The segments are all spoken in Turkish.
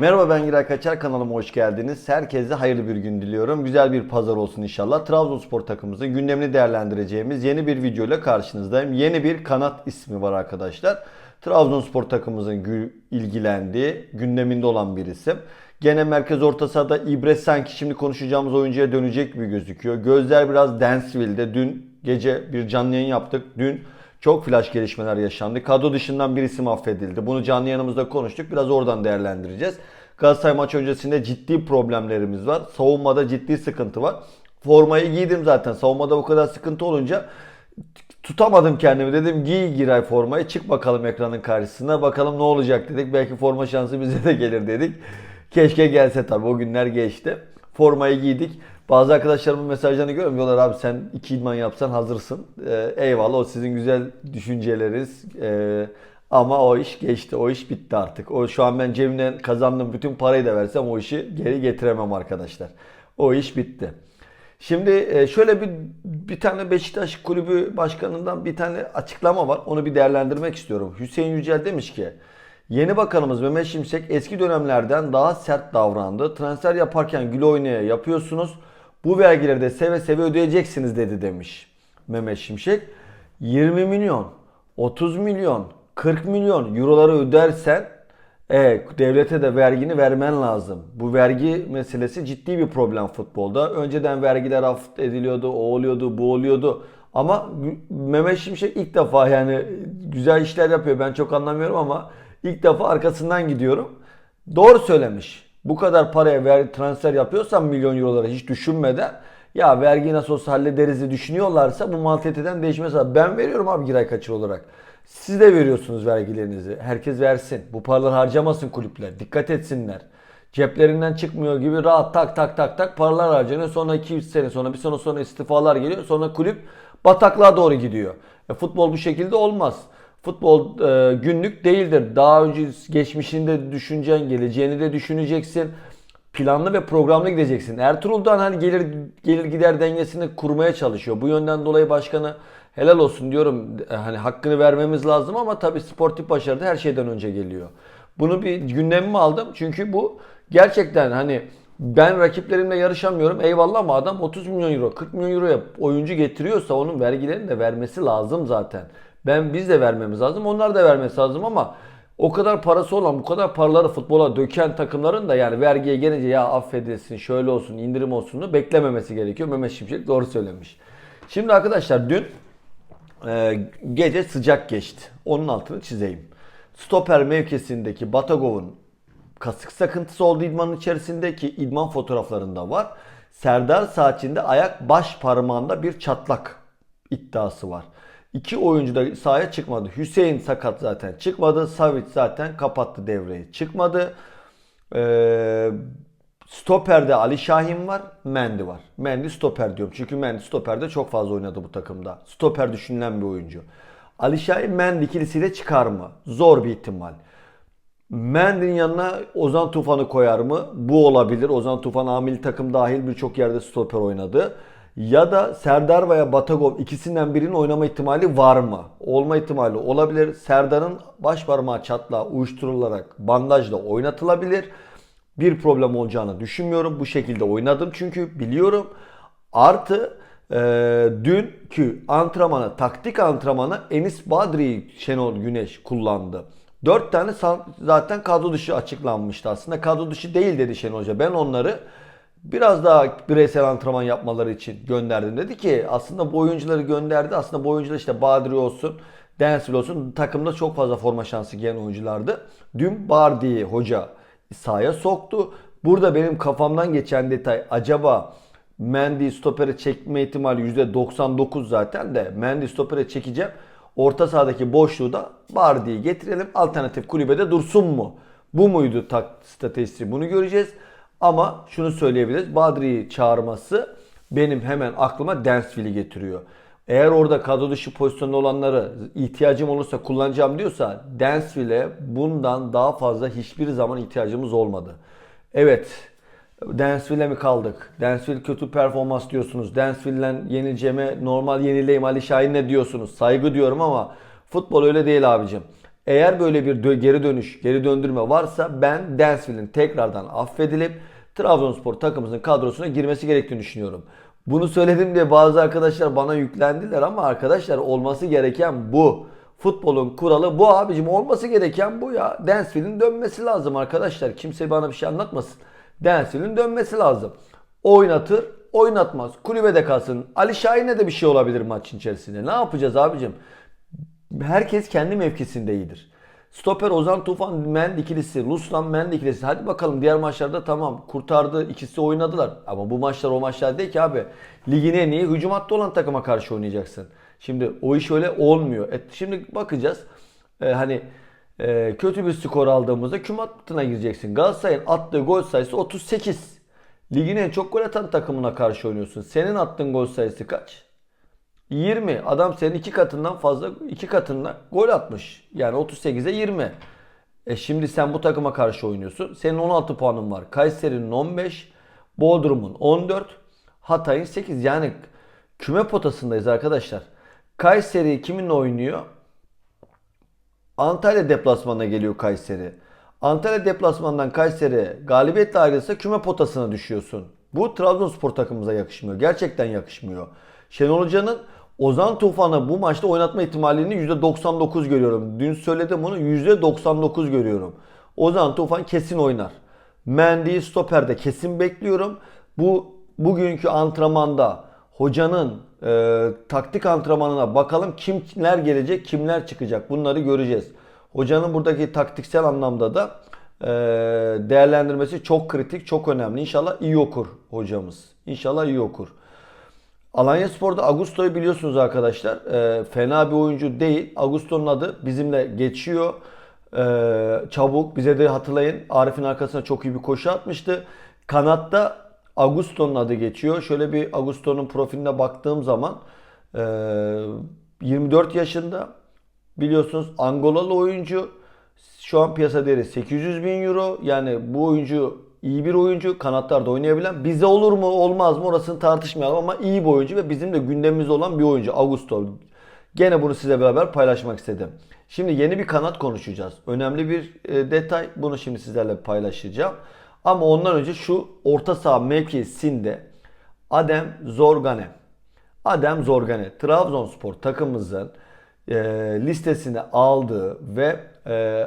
Merhaba ben Giray Kaçar kanalıma hoş geldiniz. Herkese hayırlı bir gün diliyorum. Güzel bir pazar olsun inşallah. Trabzonspor takımımızın gündemini değerlendireceğimiz yeni bir video ile karşınızdayım. Yeni bir kanat ismi var arkadaşlar. Trabzonspor takımımızın ilgilendiği, gündeminde olan bir isim. Gene merkez orta sahada İbre sanki şimdi konuşacağımız oyuncuya dönecek gibi gözüküyor. Gözler biraz Dansville'de. Dün gece bir canlı yayın yaptık. Dün çok flash gelişmeler yaşandı. Kadro dışından bir isim affedildi. Bunu canlı yanımızda konuştuk. Biraz oradan değerlendireceğiz. Galatasaray maç öncesinde ciddi problemlerimiz var. Savunmada ciddi sıkıntı var. Formayı giydim zaten. Savunmada bu kadar sıkıntı olunca tutamadım kendimi. Dedim giy Giray formayı. Çık bakalım ekranın karşısına. Bakalım ne olacak dedik. Belki forma şansı bize de gelir dedik. Keşke gelse tabii. O günler geçti. Formayı giydik. Bazı arkadaşlarımın mesajlarını görüyorum. Diyorlar abi sen iki idman yapsan hazırsın. Ee, eyvallah o sizin güzel düşünceleriniz. Ee, ama o iş geçti. O iş bitti artık. O şu an ben cebimden kazandığım bütün parayı da versem o işi geri getiremem arkadaşlar. O iş bitti. Şimdi e, şöyle bir bir tane Beşiktaş kulübü başkanından bir tane açıklama var. Onu bir değerlendirmek istiyorum. Hüseyin Yücel demiş ki Yeni bakanımız Mehmet Şimşek eski dönemlerden daha sert davrandı. Transfer yaparken gül oynaya yapıyorsunuz. Bu vergileri de seve seve ödeyeceksiniz dedi demiş Mehmet Şimşek. 20 milyon, 30 milyon, 40 milyon euroları ödersen e, devlete de vergini vermen lazım. Bu vergi meselesi ciddi bir problem futbolda. Önceden vergiler affet ediliyordu, o oluyordu, bu oluyordu. Ama Mehmet Şimşek ilk defa yani güzel işler yapıyor. Ben çok anlamıyorum ama ilk defa arkasından gidiyorum. Doğru söylemiş. Bu kadar paraya vergi transfer yapıyorsan milyon eurolara hiç düşünmeden ya vergi nasıl olsa hallederiz diye düşünüyorlarsa bu mantaliteden değişmesi lazım. Ben veriyorum abi giray kaçır olarak. Siz de veriyorsunuz vergilerinizi. Herkes versin. Bu paraları harcamasın kulüpler. Dikkat etsinler. Ceplerinden çıkmıyor gibi rahat tak tak tak tak paralar harcanıyor. Sonra 2-3 sene sonra bir sene sonra istifalar geliyor. Sonra kulüp bataklığa doğru gidiyor. E, futbol bu şekilde olmaz. Futbol e, günlük değildir. Daha önce geçmişinde düşüneceksin, geleceğini de düşüneceksin. Planlı ve programlı gideceksin. Ertuğrul'dan hani gelir gelir gider dengesini kurmaya çalışıyor. Bu yönden dolayı başkanı helal olsun diyorum. Hani hakkını vermemiz lazım ama tabii sportif başarı da her şeyden önce geliyor. Bunu bir gündemime aldım. Çünkü bu gerçekten hani ben rakiplerimle yarışamıyorum. Eyvallah ama adam 30 milyon euro, 40 milyon euroya oyuncu getiriyorsa onun vergilerini de vermesi lazım zaten. Ben biz de vermemiz lazım. Onlar da vermesi lazım ama o kadar parası olan, bu kadar paraları futbola döken takımların da yani vergiye gelince ya affedilsin, şöyle olsun, indirim olsun beklememesi gerekiyor. Mehmet Şimşek doğru söylemiş. Şimdi arkadaşlar dün e, gece sıcak geçti. Onun altını çizeyim. Stoper mevkisindeki Batagov'un kasık sakıntısı olduğu idmanın içerisindeki idman fotoğraflarında var. Serdar Saatçı'nda ayak baş parmağında bir çatlak iddiası var. İki oyuncu da sahaya çıkmadı. Hüseyin sakat zaten çıkmadı. Savic zaten kapattı devreyi. Çıkmadı. Ee, Stoper'de Ali Şahin var, Mendy var. Mendy stoper diyorum. Çünkü Mendy stoperde çok fazla oynadı bu takımda. Stoper düşünülen bir oyuncu. Ali Şahin Mendy ikilisiyle çıkar mı? Zor bir ihtimal. Mendy'nin yanına Ozan Tufan'ı koyar mı? Bu olabilir. Ozan Tufan amili takım dahil birçok yerde stoper oynadı. Ya da Serdar veya Batagov ikisinden birinin oynama ihtimali var mı? Olma ihtimali olabilir. Serdar'ın baş parmağı çatlağı uyuşturularak bandajla oynatılabilir. Bir problem olacağını düşünmüyorum. Bu şekilde oynadım çünkü biliyorum. Artı e, dünkü antrenmanı, taktik antrenmanı Enis Badri'yi Şenol Güneş kullandı. 4 tane zaten kadro dışı açıklanmıştı aslında. Kadro dışı değil dedi Şenol Hoca. Ben onları biraz daha bireysel antrenman yapmaları için gönderdim. Dedi ki aslında bu oyuncuları gönderdi. Aslında bu oyuncular işte Badri olsun, Densville olsun takımda çok fazla forma şansı giyen oyunculardı. Dün Bardi'yi hoca sahaya soktu. Burada benim kafamdan geçen detay acaba Mendy stopere çekme ihtimali %99 zaten de Mendy stopere çekeceğim. Orta sahadaki boşluğu da Bardi'yi getirelim. Alternatif kulübede dursun mu? Bu muydu tak stratejisi? Bunu göreceğiz. Ama şunu söyleyebiliriz. Badri'yi çağırması benim hemen aklıma Dansville'i getiriyor. Eğer orada kadro dışı pozisyonda olanları ihtiyacım olursa kullanacağım diyorsa Dansville'e bundan daha fazla hiçbir zaman ihtiyacımız olmadı. Evet Dansville'e mi kaldık? Dansville kötü performans diyorsunuz. Dansville'den yenileceğime normal yenileyim Ali Şahin ne diyorsunuz? Saygı diyorum ama futbol öyle değil abicim. Eğer böyle bir dö- geri dönüş, geri döndürme varsa ben Dansville'in tekrardan affedilip Trabzonspor takımımızın kadrosuna girmesi gerektiğini düşünüyorum. Bunu söyledim diye bazı arkadaşlar bana yüklendiler ama arkadaşlar olması gereken bu. Futbolun kuralı bu abicim olması gereken bu ya. Dansville'in dönmesi lazım arkadaşlar. Kimse bana bir şey anlatmasın. Dansville'in dönmesi lazım. Oynatır, oynatmaz. Kulübede kalsın. Ali Şahin'e de bir şey olabilir maçın içerisinde. Ne yapacağız abicim? Herkes kendi mevkisinde iyidir. Stoper Ozan Tufan Mend ikilisi, Ruslan Mend ikilisi. Hadi bakalım diğer maçlarda tamam kurtardı ikisi oynadılar. Ama bu maçlar o maçlar değil ki abi. Ligin en iyi hücum hattı olan takıma karşı oynayacaksın. Şimdi o iş öyle olmuyor. E, şimdi bakacağız. E, hani e, kötü bir skor aldığımızda küm hattına gireceksin. Galatasaray'ın attığı gol sayısı 38. Ligin en çok gol atan takımına karşı oynuyorsun. Senin attığın gol sayısı kaç? 20. Adam senin iki katından fazla iki katından gol atmış. Yani 38'e 20. E şimdi sen bu takıma karşı oynuyorsun. Senin 16 puanın var. Kayseri'nin 15, Bodrum'un 14, Hatay'ın 8. Yani küme potasındayız arkadaşlar. Kayseri kiminle oynuyor? Antalya deplasmanına geliyor Kayseri. Antalya deplasmandan Kayseri galibiyetle ayrılırsa küme potasına düşüyorsun. Bu Trabzonspor takımımıza yakışmıyor. Gerçekten yakışmıyor. Şenol Hoca'nın Ozan Tufan'ı bu maçta oynatma ihtimalini %99 görüyorum. Dün söyledim bunu %99 görüyorum. Ozan Tufan kesin oynar. Mendy'yi stoperde kesin bekliyorum. Bu bugünkü antrenmanda hocanın e, taktik antrenmanına bakalım kimler gelecek, kimler çıkacak bunları göreceğiz. Hocanın buradaki taktiksel anlamda da e, değerlendirmesi çok kritik, çok önemli. İnşallah iyi okur hocamız. İnşallah iyi okur. Alanya Spor'da Augusto'yu biliyorsunuz arkadaşlar. E, fena bir oyuncu değil. Augusto'nun adı bizimle geçiyor. E, çabuk. Bize de hatırlayın. Arif'in arkasına çok iyi bir koşu atmıştı. Kanatta Augusto'nun adı geçiyor. Şöyle bir Augusto'nun profiline baktığım zaman e, 24 yaşında biliyorsunuz Angolalı oyuncu. Şu an piyasa değeri 800 bin euro. Yani bu oyuncu iyi bir oyuncu. Kanatlarda oynayabilen. Bize olur mu olmaz mı orasını tartışmayalım ama iyi bir oyuncu ve bizim de gündemimizde olan bir oyuncu. Augusto. Gene bunu size beraber paylaşmak istedim. Şimdi yeni bir kanat konuşacağız. Önemli bir e, detay. Bunu şimdi sizlerle paylaşacağım. Ama ondan önce şu orta saha mevkisinde Adem Zorgane. Adem Zorgane Trabzonspor takımımızın e, listesine aldığı ve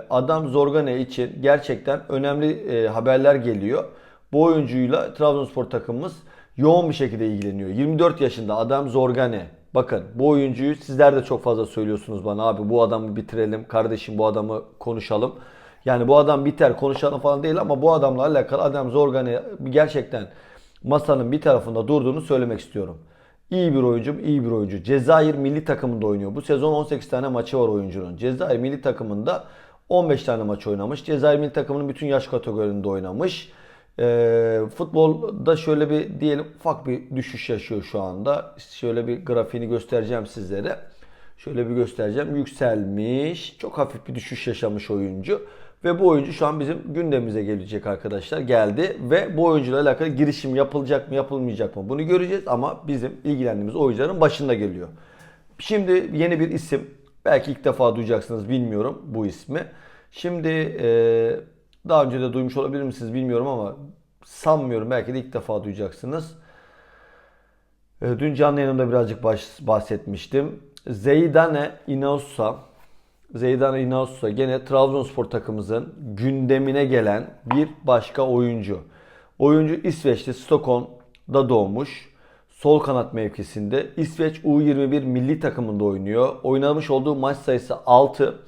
Adam Zorgane için gerçekten önemli e, haberler geliyor. Bu oyuncuyla Trabzonspor takımımız yoğun bir şekilde ilgileniyor. 24 yaşında Adam Zorgane. Bakın bu oyuncuyu sizler de çok fazla söylüyorsunuz bana abi bu adamı bitirelim kardeşim bu adamı konuşalım. Yani bu adam biter konuşalım falan değil ama bu adamla alakalı Adam Zorgane gerçekten masanın bir tarafında durduğunu söylemek istiyorum. İyi bir oyuncu, iyi bir oyuncu. Cezayir milli takımında oynuyor. Bu sezon 18 tane maçı var oyuncunun. Cezayir milli takımında 15 tane maç oynamış. Cezayir milli takımının bütün yaş kategorilerinde oynamış. Ee, futbolda şöyle bir diyelim ufak bir düşüş yaşıyor şu anda. Şöyle bir grafiğini göstereceğim sizlere. Şöyle bir göstereceğim. Yükselmiş. Çok hafif bir düşüş yaşamış oyuncu. Ve bu oyuncu şu an bizim gündemimize gelecek arkadaşlar. Geldi ve bu oyuncuyla alakalı girişim yapılacak mı yapılmayacak mı bunu göreceğiz. Ama bizim ilgilendiğimiz oyuncuların başında geliyor. Şimdi yeni bir isim. Belki ilk defa duyacaksınız bilmiyorum bu ismi. Şimdi e, daha önce de duymuş olabilir misiniz bilmiyorum ama sanmıyorum. Belki de ilk defa duyacaksınız. E, Dün canlı yayınımda birazcık baş- bahsetmiştim. Zeydane Inausa Zeydane Inausa gene Trabzonspor takımımızın gündemine gelen bir başka oyuncu. Oyuncu İsveç'te Stockholm'da doğmuş. Sol kanat mevkisinde. İsveç U21 milli takımında oynuyor. Oynamış olduğu maç sayısı 6.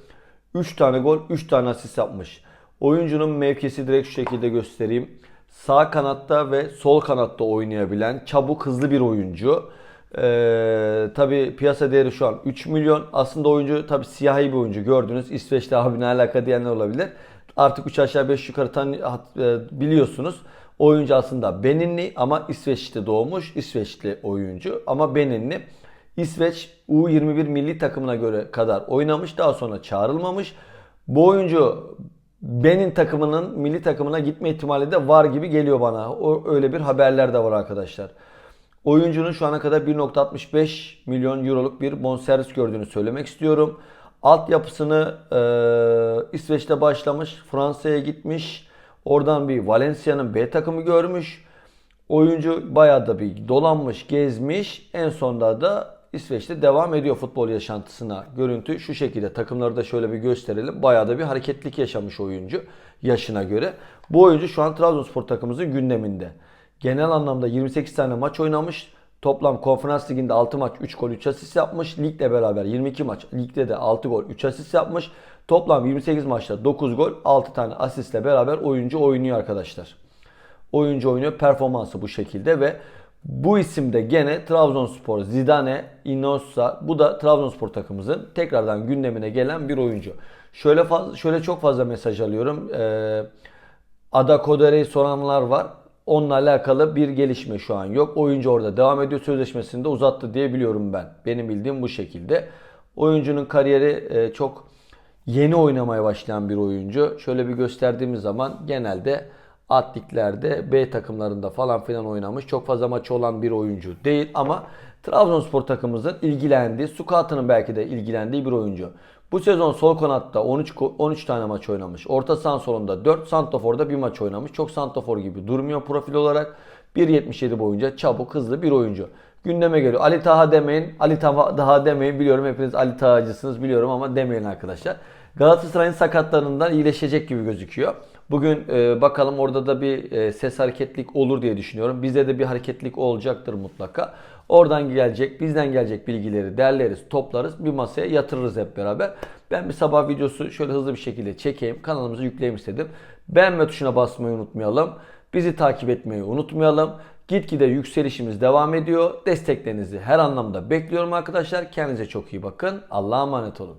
3 tane gol, 3 tane asist yapmış. Oyuncunun mevkisi direkt şu şekilde göstereyim. Sağ kanatta ve sol kanatta oynayabilen çabuk hızlı bir oyuncu. Ee, tabi piyasa değeri şu an 3 milyon. Aslında oyuncu tabi siyahi bir oyuncu gördünüz. İsveç'te abi ne alaka diyenler olabilir. Artık 3 aşağı 5 yukarı tan e, biliyorsunuz. Oyuncu aslında Beninli ama İsveç'te doğmuş. İsveçli oyuncu ama Beninli. İsveç U21 milli takımına göre kadar oynamış. Daha sonra çağrılmamış. Bu oyuncu Benin takımının milli takımına gitme ihtimali de var gibi geliyor bana. O öyle bir haberler de var arkadaşlar. Oyuncunun şu ana kadar 1.65 milyon euroluk bir bonservis gördüğünü söylemek istiyorum. Altyapısını e, İsveç'te başlamış, Fransa'ya gitmiş. Oradan bir Valencia'nın B takımı görmüş. Oyuncu bayağı da bir dolanmış, gezmiş. En sonunda da İsveç'te devam ediyor futbol yaşantısına. Görüntü şu şekilde. Takımları da şöyle bir gösterelim. Bayağı da bir hareketlik yaşamış oyuncu yaşına göre. Bu oyuncu şu an Trabzonspor takımımızın gündeminde. Genel anlamda 28 tane maç oynamış. Toplam konferans liginde 6 maç 3 gol 3 asist yapmış. Ligle beraber 22 maç. Ligde de 6 gol 3 asist yapmış. Toplam 28 maçta 9 gol 6 tane asistle beraber oyuncu oynuyor arkadaşlar oyuncu oynuyor. Performansı bu şekilde ve bu isimde gene Trabzonspor, Zidane, Inossa bu da Trabzonspor takımımızın tekrardan gündemine gelen bir oyuncu. Şöyle fazla, şöyle çok fazla mesaj alıyorum. Ee, Ada Kodere'yi soranlar var. Onunla alakalı bir gelişme şu an yok. Oyuncu orada devam ediyor. Sözleşmesini de uzattı diye biliyorum ben. Benim bildiğim bu şekilde. Oyuncunun kariyeri e, çok yeni oynamaya başlayan bir oyuncu. Şöyle bir gösterdiğimiz zaman genelde atliklerde B takımlarında falan filan oynamış. Çok fazla maçı olan bir oyuncu değil ama Trabzonspor takımımızın ilgilendiği, Sukat'ın belki de ilgilendiği bir oyuncu. Bu sezon sol kanatta 13 ko- 13 tane maç oynamış. Orta saha solunda 4, Santofor'da bir maç oynamış. Çok Santofor gibi durmuyor profil olarak. 1.77 boyunca çabuk, hızlı bir oyuncu. Gündeme geliyor. Ali Taha demeyin. Ali Taha demeyin. Biliyorum hepiniz Ali Taha'cısınız biliyorum ama demeyin arkadaşlar. Galatasaray'ın sakatlarından iyileşecek gibi gözüküyor. Bugün e, bakalım orada da bir e, ses hareketlik olur diye düşünüyorum. Bizde de bir hareketlik olacaktır mutlaka. Oradan gelecek, bizden gelecek bilgileri derleriz, toplarız, bir masaya yatırırız hep beraber. Ben bir sabah videosu şöyle hızlı bir şekilde çekeyim, kanalımıza yükleyeyim istedim. Beğenme tuşuna basmayı unutmayalım. Bizi takip etmeyi unutmayalım. Gitgide yükselişimiz devam ediyor. Desteklerinizi her anlamda bekliyorum arkadaşlar. Kendinize çok iyi bakın. Allah'a emanet olun.